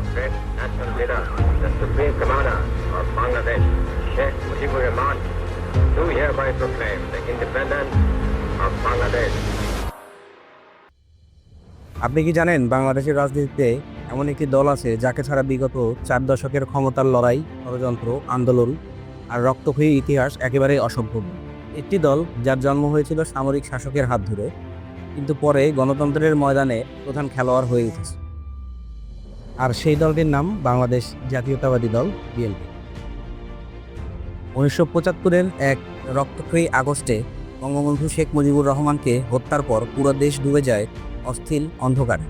national leader, the Supreme Commander of Bangladesh, Sheikh Mujibur Rahman, do hereby proclaim the independence of Bangladesh. আপনি কি জানেন বাংলাদেশের রাজনীতিতে এমন একটি দল আছে যাকে ছাড়া বিগত চার দশকের ক্ষমতার লড়াই ষড়যন্ত্র আন্দোলন আর রক্তক্ষয়ী ইতিহাস একেবারেই অসম্ভব একটি দল যার জন্ম হয়েছিল সামরিক শাসকের হাত ধরে কিন্তু পরে গণতন্ত্রের ময়দানে প্রধান খেলোয়াড় হয়ে উঠেছে আর সেই দলটির নাম বাংলাদেশ জাতীয়তাবাদী দল, বিএনপি। উনিশশো পঁচাত্তরের এক রক্তক্ষয়ী আগস্টে বঙ্গবন্ধু শেখ মুজিবুর রহমানকে হত্যার পর পুরো দেশ ডুবে যায় অস্থির অন্ধকারে।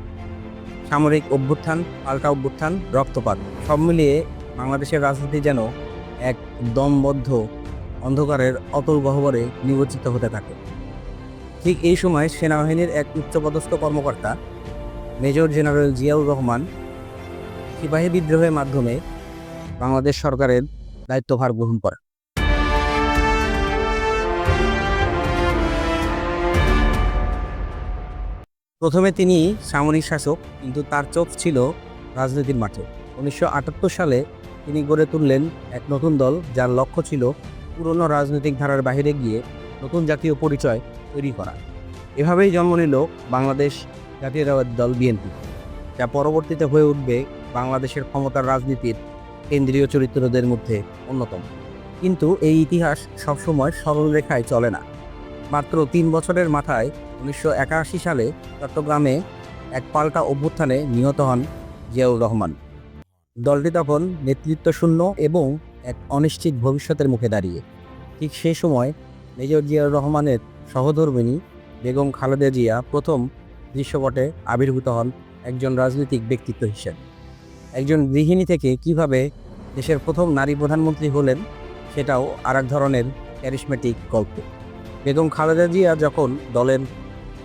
সামরিক অভ্যুত্থান, পাল্টা অভ্যুত্থান, রক্তপাত, সব মিলিয়ে বাংলাদেশের রাজনীতি যেন এক দমবদ্ধ অন্ধকারের অতল গহ্বরে নিমজ্জিত হতে থাকে। ঠিক এই সময় সেনাবাহিনীর এক উচ্চপদস্থ কর্মকর্তা, মেজর জেনারেল জিয়াউর রহমান সিপাহী বিদ্রোহের মাধ্যমে বাংলাদেশ সরকারের দায়িত্বভার গ্রহণ করেন প্রথমে তিনি সামরিক শাসক, কিন্তু তার চোখ ছিল রাজনীতির মাঠে। উনিশশো আটাত্তর সালে তিনি গড়ে তুললেন এক নতুন দল, যার লক্ষ্য ছিল পুরনো রাজনৈতিক ধারার বাইরে গিয়ে নতুন জাতীয় পরিচয় তৈরি করা। এভাবেই জন্ম নিল বাংলাদেশ জাতীয়তাবাদী দল বিএনপি, যা পরবর্তীতে হয়ে উঠবে বাংলাদেশের ক্ষমতার রাজনীতির কেন্দ্রীয় চরিত্রদের মধ্যে অন্যতম। কিন্তু এই ইতিহাস সবসময় সরল রেখায় চলে না। মাত্র তিন বছরের মাথায় উনিশশো একাশি সালে চট্টগ্রামে এক পাল্টা অভ্যুত্থানে নিহত হন জিয়াউর রহমান। দলটি তখন নেতৃত্ব শূন্য এবং এক অনিশ্চিত ভবিষ্যতের মুখে দাঁড়িয়ে। ঠিক সেই সময় মেজর জিয়াউর রহমানের সহধর্মিণী বেগম খালেদা জিয়া প্রথম দৃশ্যপটে আবির্ভূত হন একজন রাজনৈতিক ব্যক্তিত্ব হিসেবে। একজন গৃহিণী থেকে কীভাবে দেশের প্রথম নারী প্রধানমন্ত্রী হলেন সেটাও আর এক ধরনের ক্যারিসমেটিক গল্প। বেগম খালেদা জিয়া যখন দলের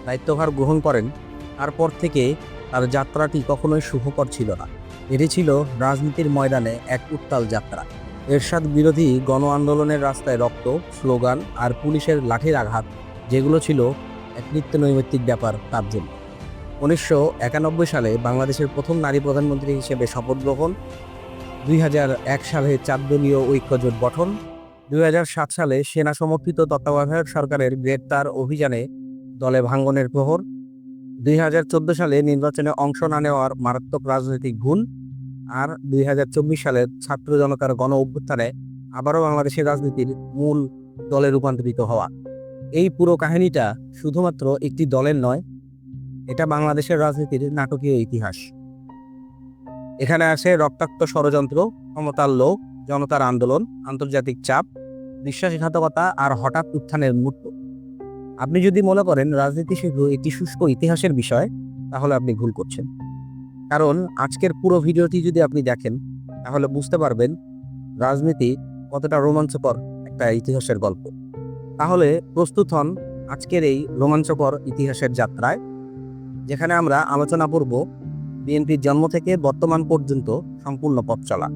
দায়িত্বভার গ্রহণ করেন, তারপর থেকে তার যাত্রাটি কখনোই সুখকর ছিল না। এটি ছিল রাজনীতির ময়দানে এক উত্তাল যাত্রা। এরশাদ বিরোধী গণ আন্দোলনের রাস্তায় রক্ত, স্লোগান আর পুলিশের লাঠির আঘাত, যেগুলো ছিল এক নিত্য নৈমিত্তিক ব্যাপার তার জন্য। উনিশশো একানব্বই সালে বাংলাদেশের প্রথম নারী প্রধানমন্ত্রী হিসেবে শপথ গ্রহণ, দুই সালে চার দলীয় ঐক্যজোট গঠন, দুই হাজার সাত সালে সেনা সমর্থিত তত্ত্বাবধায়ক সরকারের গ্রেপ্তার অভিযানে দলে ভাঙ্গনের প্রহর, দুই হাজার চোদ্দ সালে নির্বাচনে অংশ না নেওয়ার মারাত্মক রাজনৈতিক ভুল আর দুই সালের ছাত্র জনতার গণ অভ্যুত্থানে আবারও বাংলাদেশের রাজনীতির মূল দলে রূপান্তরিত হওয়া। এই পুরো কাহিনীটা শুধুমাত্র একটি দলের নয় এটা বাংলাদেশের রাজনীতির নাটকীয় ইতিহাস। এখানে আছে রক্তাক্ত ষড়যন্ত্র, ক্ষমতার লোক জনতার আন্দোলন, আন্তর্জাতিক চাপ, বিশ্বাসঘাতকতা আর হঠাৎ উত্থানের মুহূর্ত আপনি যদি মনে করেন রাজনীতি শুধু একটি শুষ্ক ইতিহাসের বিষয়, তাহলে আপনি ভুল করছেন। কারণ আজকের পুরো ভিডিওটি যদি আপনি দেখেন, তাহলে বুঝতে পারবেন রাজনীতি কতটা রোমাঞ্চকর একটা ইতিহাসের গল্প। তাহলে প্রস্তুত হন আজকের এই রোমাঞ্চকর ইতিহাসের যাত্রায়। যেখানে আমরা আলোচনা করব বিএনপির জন্ম থেকে বর্তমান পর্যন্ত সম্পূর্ণ পথ চলা।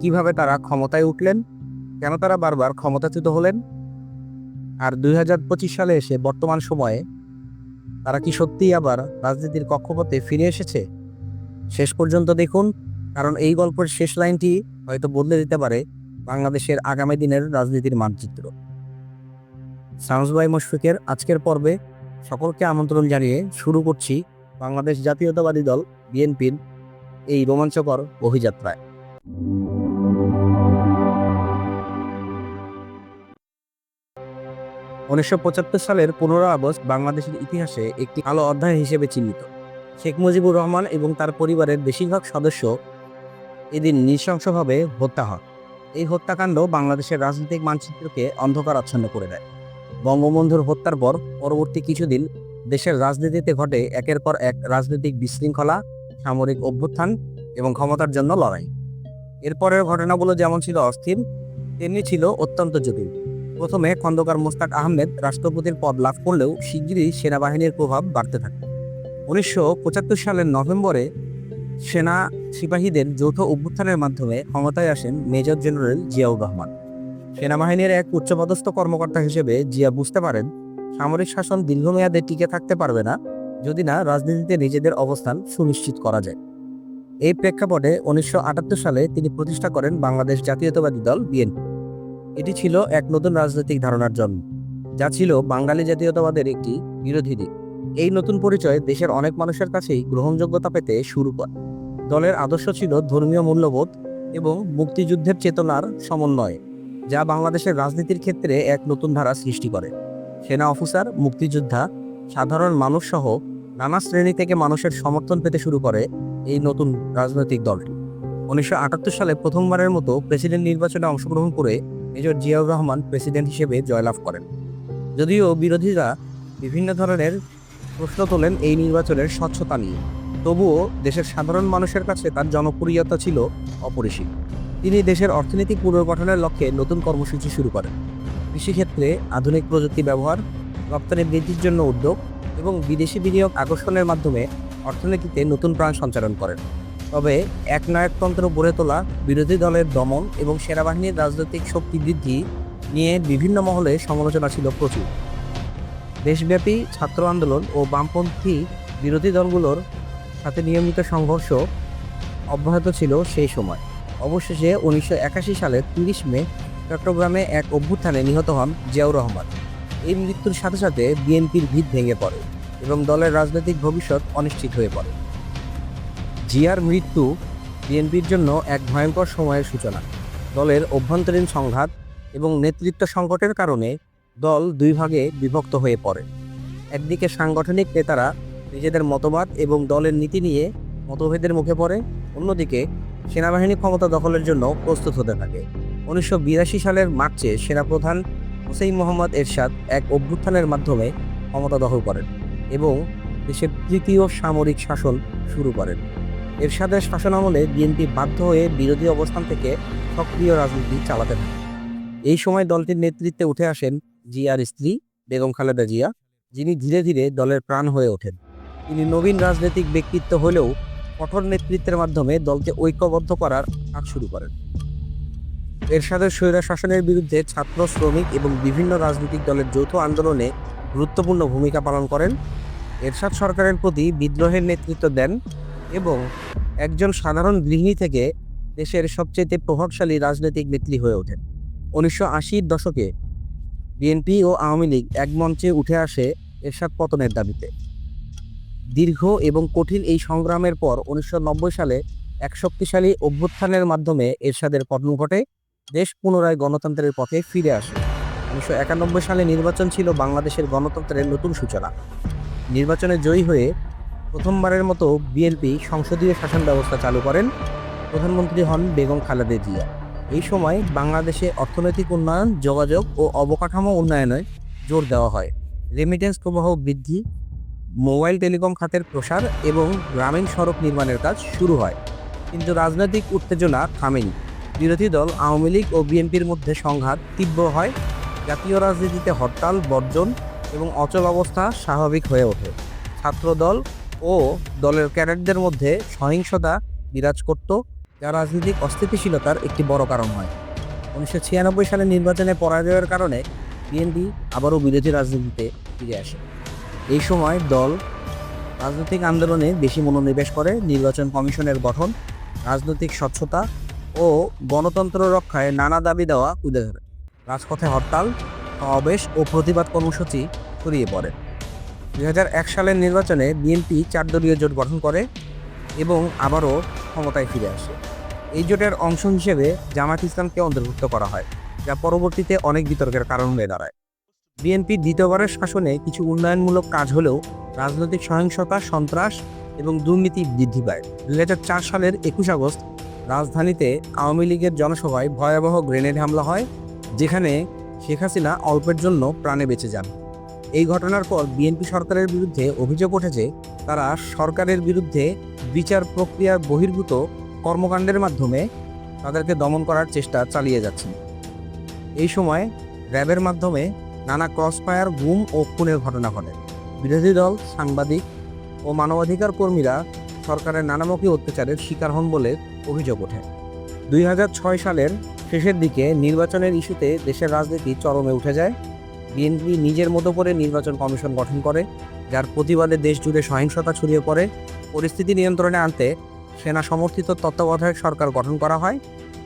কীভাবে তারা ক্ষমতায় উঠলেন? কেন তারা বারবার ক্ষমতাচ্যুত হলেন? আর দুই হাজার পঁচিশ সালে এসে বর্তমান সময়ে তারা কি সত্যিই আবার রাজনীতির কক্ষপথে ফিরে এসেছে? শেষ পর্যন্ত দেখুন, কারণ এই গল্পের শেষ লাইনটি হয়তো বদলে দিতে পারে বাংলাদেশের আগামী দিনের রাজনীতির মানচিত্র। সাউন্সবাই মুশফিকের আজকের পর্বে সকলকে আমন্ত্রণ জানিয়ে শুরু করছি বাংলাদেশ জাতীয়তাবাদী দল, বিএনপির এই রোমাঞ্চকর অভিযাত্রায়। উনিশশো পঁচাত্তর সালের পনেরো আগস্ট বাংলাদেশের ইতিহাসে একটি আলো অধ্যায় হিসেবে চিহ্নিত। শেখ মুজিবুর রহমান এবং তার পরিবারের বেশিরভাগ সদস্য এদিন নৃশংসভাবে হত্যা হয় এই হত্যাকাণ্ড বাংলাদেশের রাজনৈতিক মানচিত্রকে অন্ধকার আচ্ছন্ন করে দেয়। বঙ্গবন্ধুর হত্যার পর পরবর্তী কিছুদিন দেশের রাজনীতিতে ঘটে একের পর এক রাজনৈতিক বিশৃঙ্খলা, সামরিক অভ্যুত্থান এবং ক্ষমতার জন্য লড়াই। এরপরের ঘটনাগুলো যেমন ছিল অস্থির, তেমনি ছিল অত্যন্ত জটিল। প্রথমে খন্দকার মোস্তাক আহমেদ রাষ্ট্রপতির পদ লাভ করলেও শিগগিরই সেনাবাহিনীর প্রভাব বাড়তে থাকে। উনিশশো পঁচাত্তর সালের নভেম্বরে সেনা সিপাহীদের যৌথ অভ্যুত্থানের মাধ্যমে ক্ষমতায় আসেন মেজর জেনারেল জিয়াউর রহমান। সেনাবাহিনীর এক উচ্চপদস্থ কর্মকর্তা হিসেবে জিয়া বুঝতে পারেন, সামরিক শাসন দীর্ঘমেয়াদে টিকে থাকতে পারবে না, যদি না রাজনীতিতে নিজেদের অবস্থান সুনিশ্চিত করা যায়। এই প্রেক্ষাপটে উনিশশো আটাত্তর সালে তিনি প্রতিষ্ঠা করেন বাংলাদেশ জাতীয়তাবাদী দল বিএনপি। এটি ছিল এক নতুন রাজনৈতিক ধারণার জন্ম, যা ছিল বাঙালি জাতীয়তাবাদের একটি বিরোধী দিক। এই নতুন পরিচয় দেশের অনেক মানুষের কাছেই গ্রহণযোগ্যতা পেতে শুরু করে। দলের আদর্শ ছিল ধর্মীয় মূল্যবোধ এবং মুক্তিযুদ্ধের চেতনার সমন্বয়। যা বাংলাদেশের রাজনীতির ক্ষেত্রে এক নতুন ধারা সৃষ্টি করে। সেনা অফিসার, মুক্তিযোদ্ধা, সাধারণ মানুষ সহ নানা শ্রেণি থেকে মানুষের সমর্থন পেতে শুরু করে এই নতুন রাজনৈতিক দলটি উনিশশো আটাত্তর সালে প্রথমবারের মতো প্রেসিডেন্ট নির্বাচনে অংশগ্রহণ করে মেজর জিয়াউর রহমান প্রেসিডেন্ট হিসেবে জয়লাভ করেন। যদিও বিরোধীরা বিভিন্ন ধরনের প্রশ্ন তোলেন এই নির্বাচনের স্বচ্ছতা নিয়ে। তবুও দেশের সাধারণ মানুষের কাছে তার জনপ্রিয়তা ছিল অপরিসীম। তিনি দেশের অর্থনৈতিক পুনর্গঠনের লক্ষ্যে নতুন কর্মসূচি শুরু করেন। কৃষিক্ষেত্রে আধুনিক প্রযুক্তি ব্যবহার, রপ্তানি বৃদ্ধির জন্য উদ্যোগ এবং বিদেশি বিনিয়োগ আকর্ষণের মাধ্যমে অর্থনীতিতে নতুন প্রাণ সঞ্চালন করেন। তবে একনায়কতন্ত্র গড়ে তোলা, বিরোধী দলের দমন এবং সেনাবাহিনীর রাজনৈতিক শক্তি বৃদ্ধি নিয়ে বিভিন্ন মহলে সমালোচনা ছিল প্রচুর। দেশব্যাপী ছাত্র আন্দোলন ও বামপন্থী বিরোধী দলগুলোর সাথে নিয়মিত সংঘর্ষ অব্যাহত ছিল সেই সময়। অবশেষে উনিশশো একাশি সালের তিরিশ মে চট্টগ্রামে এক অভ্যুত্থানে নিহত হন জিয়াউর রহমান। এই মৃত্যুর সাথে সাথে বিএনপির ভিত ভেঙে পড়ে এবং দলের রাজনৈতিক ভবিষ্যৎ অনিশ্চিত হয়ে পড়ে। জিয়ার মৃত্যু বিএনপির জন্য এক ভয়ঙ্কর সময়ের সূচনা। দলের অভ্যন্তরীণ সংঘাত এবং নেতৃত্ব সংকটের কারণে দল দুই ভাগে বিভক্ত হয়ে পড়ে। একদিকে সাংগঠনিক নেতারা নিজেদের মতবাদ এবং দলের নীতি নিয়ে মতভেদের মুখে পড়ে, অন্যদিকে সেনাবাহিনী ক্ষমতা দখলের জন্য প্রস্তুত হতে থাকে। উনিশশো বিরাশি সালের মার্চে সেনাপ্রধান হুসেইন মোহাম্মদ এরশাদ এক অভ্যুত্থানের মাধ্যমে ক্ষমতা দখল করেন এবং দেশের তৃতীয় সামরিক শাসন শুরু করেন। এরশাদের শাসনামলে বিএনপি বাধ্য হয়ে বিরোধী অবস্থান থেকে সক্রিয় রাজনীতি চালাতে থাকে। এই সময় দলটির নেতৃত্বে উঠে আসেন জিয়ার স্ত্রী বেগম খালেদা জিয়া, যিনি ধীরে ধীরে দলের প্রাণ হয়ে ওঠেন। তিনি নবীন রাজনৈতিক ব্যক্তিত্ব হলেও কঠোর নেতৃত্বের মাধ্যমে দলকে ঐক্যবদ্ধ করার কাজ শুরু করেন। এরশাদের স্বৈরা শাসনের বিরুদ্ধে ছাত্র, শ্রমিক এবং বিভিন্ন রাজনৈতিক দলের যৌথ আন্দোলনে গুরুত্বপূর্ণ ভূমিকা পালন করেন। এরশাদ সরকারের প্রতি বিদ্রোহের নেতৃত্ব দেন এবং একজন সাধারণ গৃহিণী থেকে দেশের সবচেয়ে প্রভাবশালী রাজনৈতিক নেত্রী হয়ে ওঠেন। উনিশশো আশির দশকে বিএনপি ও আওয়ামী লীগ এক মঞ্চে উঠে আসে এরশাদ পতনের দাবিতে। দীর্ঘ এবং কঠিন এই সংগ্রামের পর উনিশশো নব্বই সালে এক শক্তিশালী অভ্যুত্থানের মাধ্যমে এরশাদের পতন ঘটে, দেশ পুনরায় গণতন্ত্রের পথে ফিরে আসে। উনিশশো একানব্বই সালে নির্বাচন ছিল বাংলাদেশের গণতন্ত্রের নতুন সূচনা। নির্বাচনে জয়ী হয়ে প্রথমবারের মতো বিএনপি সংসদীয় শাসন ব্যবস্থা চালু করেন প্রধানমন্ত্রী হন বেগম খালেদা জিয়া। এই সময় বাংলাদেশে অর্থনৈতিক উন্নয়ন, যোগাযোগ ও অবকাঠামো উন্নয়নে জোর দেওয়া হয়। রেমিটেন্স প্রবাহ বৃদ্ধি মোবাইল টেলিকম খাতের প্রসার এবং গ্রামীণ সড়ক নির্মাণের কাজ শুরু হয়। কিন্তু রাজনৈতিক উত্তেজনা থামেনি। বিরোধী দল আওয়ামী লীগ ও বিএনপির মধ্যে সংঘাত তীব্র হয়, জাতীয় রাজনীতিতে হরতাল, বর্জন এবং অচল অবস্থা স্বাভাবিক হয়ে ওঠে। ছাত্রদল ও দলের ক্যাডারদের মধ্যে সহিংসতা বিরাজ করত, যা রাজনৈতিক অস্থিতিশীলতার একটি বড় কারণ হয়। উনিশশো ছিয়ানব্বই সালে নির্বাচনে পরাজয়ের কারণে বিএনপি আবারও বিরোধী রাজনীতিতে ফিরে আসে। এই সময় দল রাজনৈতিক আন্দোলনে বেশি মনোনিবেশ করে, নির্বাচন কমিশনের গঠন, রাজনৈতিক স্বচ্ছতা ও গণতন্ত্র রক্ষায় নানা দাবি দেওয়া তুলে ধরে রাজপথে হরতাল, সমাবেশ ও প্রতিবাদ কর্মসূচি ছড়িয়ে পড়ে। দু হাজার এক সালের নির্বাচনে বিএনপি চার দলীয় জোট গঠন করে এবং আবারও ক্ষমতায় ফিরে আসে। এই জোটের অংশ হিসেবে জামাত ইসলামকে অন্তর্ভুক্ত করা হয়, যা পরবর্তীতে অনেক বিতর্কের কারণ হয়ে দাঁড়ায়। বিএনপি দ্বিতীয়বারের শাসনে কিছু উন্নয়নমূলক কাজ হলেও রাজনৈতিক সহিংসতা, সন্ত্রাস এবং দুর্নীতি বৃদ্ধি পায়। দুই সালের একুশ আগস্ট রাজধানীতে আওয়ামী লীগের জনসভায় ভয়াবহ গ্রেনেড হামলা হয়, যেখানে শেখ হাসিনা অল্পের জন্য প্রাণে বেঁচে যান। এই ঘটনার পর বিএনপি সরকারের বিরুদ্ধে অভিযোগ উঠেছে তারা সরকারের বিরুদ্ধে বিচার প্রক্রিয়ার বহির্ভূত কর্মকাণ্ডের মাধ্যমে তাদেরকে দমন করার চেষ্টা চালিয়ে যাচ্ছেন। এই সময় র্যাবের মাধ্যমে নানা ক্রসফায়ার গুম ও খুনের ঘটনা ঘটে। বিরোধী দল, সাংবাদিক ও মানবাধিকার কর্মীরা সরকারের নানামুখী অত্যাচারের শিকার হন বলে অভিযোগ ওঠে। দুই হাজার ছয় সালের শেষের দিকে নির্বাচনের ইস্যুতে দেশের রাজনীতি চরমে উঠে যায়। বিএনপি নিজের মতো করে নির্বাচন কমিশন গঠন করে, যার প্রতিবাদে দেশ জুড়ে সহিংসতা ছড়িয়ে পড়ে। পরিস্থিতি নিয়ন্ত্রণে আনতে সেনা সমর্থিত তত্ত্বাবধায়ক সরকার গঠন করা হয়।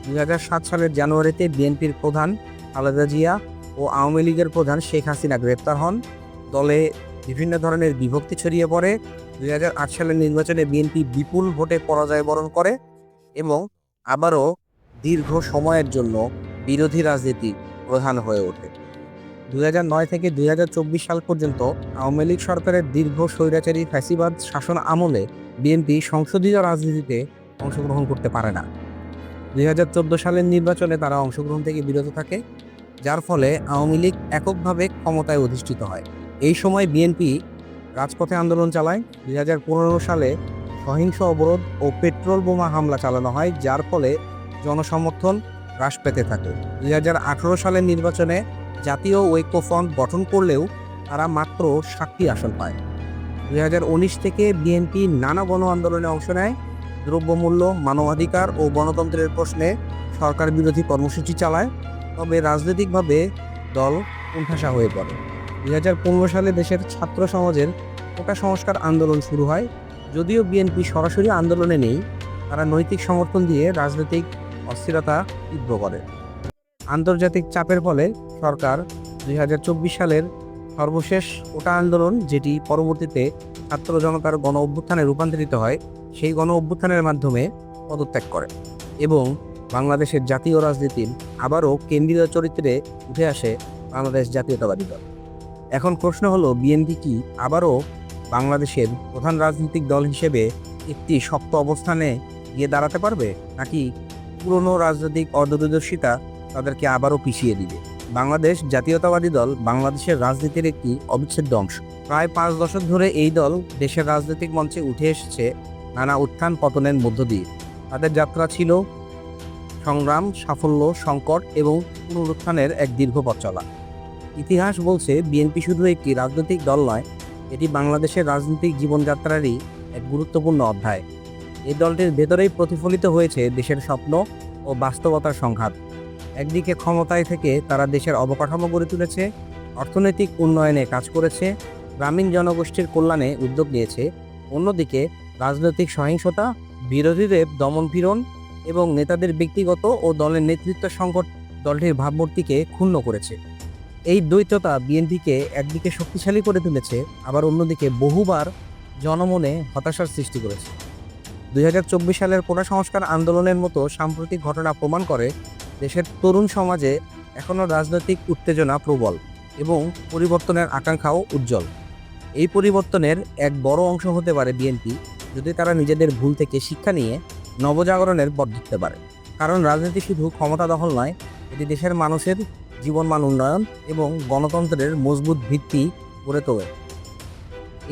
দুই সালের জানুয়ারিতে বিএনপির প্রধান খালেদা জিয়া ও আওয়ামী লীগের প্রধান শেখ হাসিনা গ্রেপ্তার হন। দলে বিভিন্ন ধরনের বিভক্তি ছড়িয়ে পড়ে। দুই হাজার আট সালের নির্বাচনে বিএনপি বিপুল ভোটে পরাজয় বরণ করে এবং আবারও দীর্ঘ সময়ের জন্য বিরোধী রাজনীতি প্রধান হয়ে ওঠে। দুই নয় থেকে দুই হাজার চব্বিশ সাল পর্যন্ত আওয়ামী লীগ সরকারের দীর্ঘ স্বৈরাচারী ফ্যাসিবাদ শাসন আমলে বিএনপি সংসদীয় রাজনীতিতে অংশগ্রহণ করতে পারে না। দুই হাজার চোদ্দ সালের নির্বাচনে তারা অংশগ্রহণ থেকে বিরত থাকে। যার ফলে আওয়ামী লীগ এককভাবে ক্ষমতায় অধিষ্ঠিত হয়। এই সময় বিএনপি রাজপথে আন্দোলন চালায়। দুই হাজার পনেরো সালে সহিংস অবরোধ ও পেট্রোল বোমা হামলা চালানো হয়, যার ফলে জনসমর্থন হ্রাস পেতে থাকে। দু হাজার আঠেরো সালের নির্বাচনে জাতীয় ঐক্যফ্রন্ট গঠন করলেও তারা মাত্র সাতটি আসন পায়। দুই হাজার উনিশ থেকে বিএনপি নানা গণ আন্দোলনে অংশ নেয়। দ্রব্যমূল্য, মানবাধিকার ও গণতন্ত্রের প্রশ্নে সরকার বিরোধী কর্মসূচি চালায়। তবে রাজনৈতিকভাবে দল কোণঠাসা হয়ে পড়ে। দুই হাজার পনেরো সালে দেশের ছাত্র সমাজের কোটা সংস্কার আন্দোলন শুরু হয়। যদিও বিএনপি সরাসরি আন্দোলনে নেই, তারা নৈতিক সমর্থন দিয়ে রাজনৈতিক অস্থিরতা তীব্র করে। আন্তর্জাতিক চাপের ফলে সরকার দুই হাজার চব্বিশ সালের সর্বশেষ কোটা আন্দোলন, যেটি পরবর্তীতে ছাত্র জনতার গণ অভ্যুত্থানে রূপান্তরিত হয়, সেই গণ অভ্যুত্থানের মাধ্যমে পদত্যাগ করে এবং বাংলাদেশের জাতীয় রাজনীতির আবারও কেন্দ্রীয় চরিত্রে উঠে আসে বাংলাদেশ জাতীয়তাবাদী দল। এখন প্রশ্ন হলো, বিএনপি কি আবারও বাংলাদেশের প্রধান রাজনৈতিক দল হিসেবে একটি শক্ত অবস্থানে গিয়ে দাঁড়াতে পারবে? নাকি পুরনো রাজনৈতিক অদূরদর্শিতা তাদেরকে আবারও পিছিয়ে দিবে? বাংলাদেশ জাতীয়তাবাদী দল বাংলাদেশের রাজনীতির একটি অবিচ্ছেদ্য অংশ। প্রায় পাঁচ দশক ধরে এই দল দেশের রাজনৈতিক মঞ্চে উঠে এসেছে নানা উত্থান পতনের মধ্য দিয়ে। তাদের যাত্রা ছিল সংগ্রাম, সাফল্য, সংকট এবং পুনরুত্থানের এক দীর্ঘ পথ চলা। ইতিহাস বলছে, বিএনপি শুধু একটি রাজনৈতিক দল নয়, এটি বাংলাদেশের রাজনৈতিক জীবনযাত্রারই এক গুরুত্বপূর্ণ অধ্যায়। এই দলটির ভেতরেই প্রতিফলিত হয়েছে দেশের স্বপ্ন ও বাস্তবতার সংঘাত। একদিকে ক্ষমতায় থেকে তারা দেশের অবকাঠামো গড়ে তুলেছে, অর্থনৈতিক উন্নয়নে কাজ করেছে, গ্রামীণ জনগোষ্ঠীর কল্যাণে উদ্যোগ নিয়েছে, অন্যদিকে রাজনৈতিক সহিংসতা, বিরোধীদের দমনপীড়ন এবং নেতাদের ব্যক্তিগত ও দলের নেতৃত্ব সংকট দলটির ভাবমূর্তিকে ক্ষুণ্ণ করেছে। এই দ্বৈততা বিএনপিকে একদিকে শক্তিশালী করে তুলেছে, আবার অন্যদিকে বহুবার জনমনে হতাশার সৃষ্টি করেছে। দুই হাজার চব্বিশ সালের কোটা সংস্কার আন্দোলনের মতো সাম্প্রতিক ঘটনা প্রমাণ করে দেশের তরুণ সমাজে এখনও রাজনৈতিক উত্তেজনা প্রবল এবং পরিবর্তনের আকাঙ্ক্ষাও উজ্জ্বল। এই পরিবর্তনের এক বড় অংশ হতে পারে বিএনপি, যদি তারা নিজেদের ভুল থেকে শিক্ষা নিয়ে নবজাগরণের পথ ধরতে পারে। কারণ রাজনীতি শুধু ক্ষমতা দখল নয়, এটি দেশের মানুষের জীবনমান উন্নয়ন এবং গণতন্ত্রের মজবুত ভিত্তি গড়ে তোলে।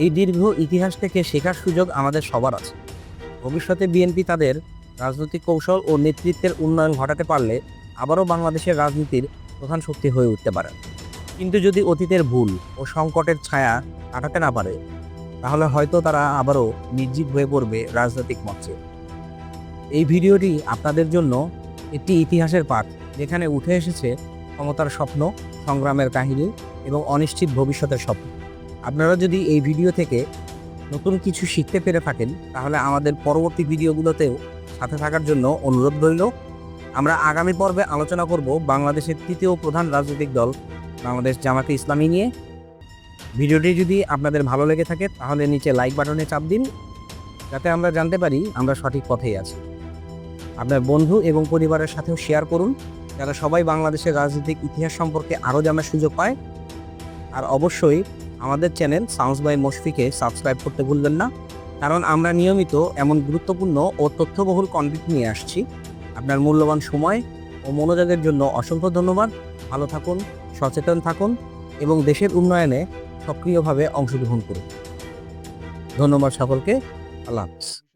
এই দীর্ঘ ইতিহাস থেকে শেখার সুযোগ আমাদের সবার আছে। ভবিষ্যতে বিএনপি তাদের রাজনৈতিক কৌশল ও নেতৃত্বের উন্নয়ন ঘটাতে পারলে আবারও বাংলাদেশের রাজনীতির প্রধান শক্তি হয়ে উঠতে পারে। কিন্তু যদি অতীতের ভুল ও সংকটের ছায়া কাটাতে না পারে, তাহলে হয়তো তারা আবারও নির্জীব হয়ে পড়বে রাজনৈতিক মঞ্চে। এই ভিডিওটি আপনাদের জন্য একটি ইতিহাসের পাঠ, যেখানে উঠে এসেছে ক্ষমতার স্বপ্ন, সংগ্রামের কাহিনী এবং অনিশ্চিত ভবিষ্যতের স্বপ্ন। আপনারা যদি এই ভিডিও থেকে নতুন কিছু শিখতে পেরে থাকেন, তাহলে আমাদের পরবর্তী ভিডিওগুলোতেও সাথে থাকার জন্য অনুরোধ রইল। আমরা আগামী পর্বে আলোচনা করব বাংলাদেশের তৃতীয় প্রধান রাজনৈতিক দল, বাংলাদেশ জামাতে ইসলামী নিয়ে। ভিডিওটি যদি আপনাদের ভালো লেগে থাকে, তাহলে নিচে লাইক বাটনে চাপ দিন। যাতে আমরা জানতে পারি আমরা সঠিক পথেই আছি। আপনার বন্ধু এবং পরিবারের সাথেও শেয়ার করুন যারা সবাই বাংলাদেশের রাজনৈতিক ইতিহাস সম্পর্কে আরও জানার সুযোগ পায়। আর অবশ্যই আমাদের চ্যানেল সাউন্স বাই মশফিকে সাবস্ক্রাইব করতে ভুলবেন না, কারণ আমরা নিয়মিত এমন গুরুত্বপূর্ণ ও তথ্যবহুল কন্টেন্ট নিয়ে আসছি। আপনার মূল্যবান সময় ও মনোযোগের জন্য অসংখ্য ধন্যবাদ। ভালো থাকুন, সচেতন থাকুন এবং দেশের উন্নয়নে সক্রিয়ভাবে অংশগ্রহণ করুন। ধন্যবাদ সকলকে, আল্লাহ হাফিজ।